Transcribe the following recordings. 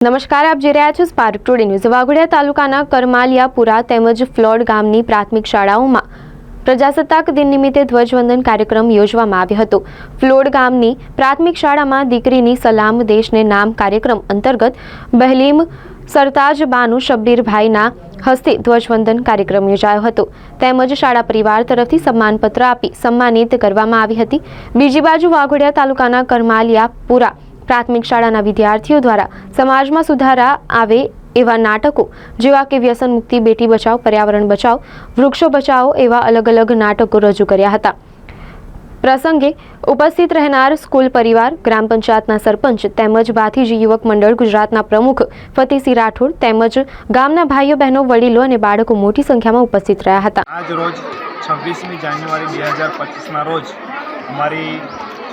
નમસ્કાર, આપ જોઈ રહ્યા છો સ્પાર્ક ટુડે ન્યૂઝ વાઘોડિયા તાલુકાના કરમાલિયાપુરા તેમજ ફ્લોડ ગામની પ્રાથમિક શાળાઓમાં પ્રજાસત્તાક દિન નિમિત્તે ધ્વજવંદન કાર્યક્રમ યોજવામાં આવ્યો હતો. ફ્લોડ ગામની પ્રાથમિક શાળામાં દીકરીની સલામ દેશને નામ કાર્યક્રમ અંતર્ગત બહેલીમ સરતાજ બાનુ શબ્બીરભાઈના હસ્તે ધ્વજવંદન કાર્યક્રમ યોજાયો હતો. તેમજ શાળા પરિવાર તરફથી સન્માનપત્ર આપી સન્માનિત કરવામાં આવી હતી. બીજી બાજુ વાઘોડિયા તાલુકાના કરમાલિયાપુરા પ્રાથમિક શાળાના વિદ્યાર્થીઓ દ્વારા સમાજમાં સુધારા આવે એવા નાટકો, જેવા કે વ્યસન મુક્તિ, બેટી બચાવ, પર્યાવરણ બચાવ, વૃક્ષો બચાવો એવા અલગ અલગ નાટકો રજૂ કર્યા હતા. પ્રસંગે ઉપસ્થિત રહેનાર સ્કૂલ પરિવાર, ગ્રામ પંચાયતના સરપંચ તેમજ ભાથીજી યુવક મંડળ, ગુજરાતના પ્રમુખ ફતેહસિંહ રાઠોડ તેમજ ગામના ભાઈઓ, બહેનો, વડીલો અને બાળકો મોટી સંખ્યામાં ઉપસ્થિત રહ્યા હતા. આજ રોજ છવ્વીસમી જાન્યુઆરી બે હજાર પચીસના રોજ અમારી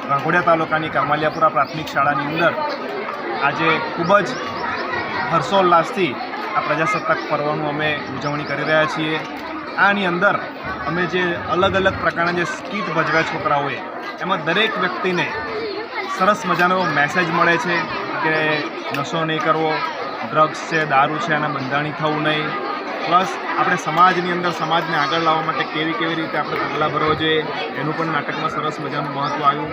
વાઘોડિયા તાલુકાની કામાલિયાપુરા પ્રાથમિક શાળાની અંદર આજે ખૂબ જ હર્ષોલ્લાસથી આ પ્રજાસત્તાક પર્વનું અમે ઉજવણી કરી રહ્યા છીએ. આની અંદર અમે જે અલગ અલગ પ્રકારના જે સ્કીટ ભજવ્યા છોકરાઓએ, એમાં દરેક વ્યક્તિને સરસ મજાનો મેસેજ મળે છે કે નશો નહીં કરવો ડ્રગ્સ છે, દારૂ છે એના બંધાણી થવું નહીં. પ્લસ આપણે સમાજની અંદર સમાજને આગળ લાવવા માટે કેવી કેવી રીતે આપણે પગલાં ભરવા જોઈએ, એનું પણ નાટકમાં સરસ મજાનું મહત્ત્વ આવ્યું.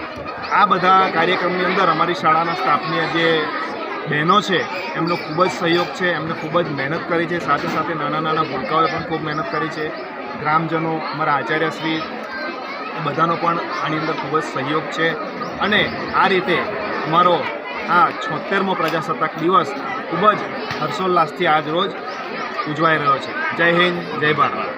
આ બધા કાર્યક્રમની અંદર અમારી શાળાના સ્ટાફની જે બહેનો છે, એમનો ખૂબ જ સહયોગ છે, એમને ખૂબ જ મહેનત કરી છે, સાથે સાથે નાના નાના ભૂલકાઓએ પણ ખૂબ મહેનત કરી છે. ગ્રામજનો, અમારા આચાર્યશ્રી બધાનો પણ આની અંદર ખૂબ જ સહયોગ છે. અને આ રીતે અમારો આ છોતેરમો પ્રજાસત્તાક દિવસ ખૂબ જ હર્ષોલ્લાસથી આજ રોજ ઉજવાઈ રહ્યો છે. જય હિન્દ જય ભારત.